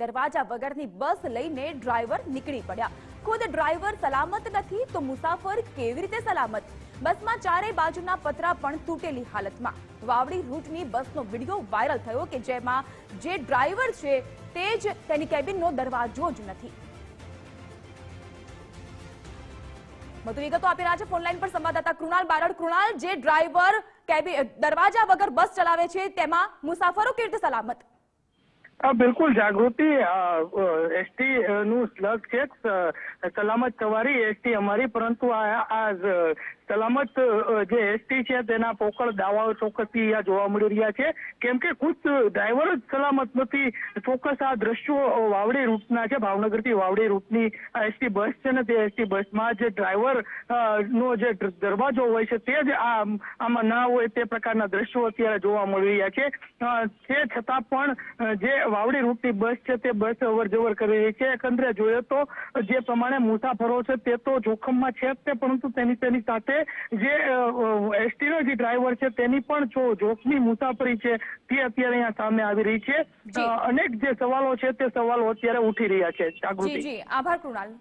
દરવાજા વગરની બસ લઈને ડ્રાઈવર નીકળી પડ્યા. ખુદ ડ્રાઈવર સલામત નથી તો મુસાફર કેવી રીતે સલામત? બસમાં ચારેય બાજુના પતરા પણ તૂટેલી હાલતમાં. વાવડી રૂટની બસનો વીડિયો વાયરલ થયો કે જેમાં જે ડ્રાઈવર છે તે જ તેની કેબિનનો દરવાજો જ નથી. વધુ વિગતો આપી રહ્યા છે ફોનલાઈન પર સંવાદદાતા કૃણાલ બારડ. કૃણાલ, જે ડ્રાઈવર કેબિન દરવાજા વગર બસ ચલાવે છે તેમાં મુસાફરો કેવી રીતે સલામત? બિલકુલ જાગૃતિ એસટી નું સ્લગ છે સલામત સવારી એસટી અમારી, પરંતુ આ સલામત જે એસટી છે તેના પોકળ દાવાઓ ચોક્કસથી આ જોવા મળી રહ્યા છે. કેમ કે ખુદ ડ્રાઈવર જ સલામત નથી. ચોક્કસ આ દ્રશ્યો વાવડી રૂટના છે, ભાવનગરથી વાવડી રૂટની આ એસટી બસ છે ને તે એસટી બસમાં જે ડ્રાઈવર નો જે દરવાજો હોય છે તે જ આ આમાં ના હોય તે પ્રકારના દ્રશ્યો અત્યારે જોવા મળી રહ્યા છે. તે છતાં પણ જે વાવડી રૂટની બસ છે તે બસ અવર જવર કરી રહી છે. એકંદરે જોઈએ તો જે પ્રમાણે મુસાફરો છે તે તો જોખમમાં છે જ તે પરંતુ તેની તેની સાથે જે એસટીનો જે ડ્રાઈવર છે તેની પણ જો જોખમી મુસાફરી છે તે અત્યારે અહીંયા સામે આવી રહી છે. અનેક જે સવાલો છે તે સવાલો અત્યારે ઉઠી રહ્યા છે. જાગૃતિ. આભાર કૃણાલ.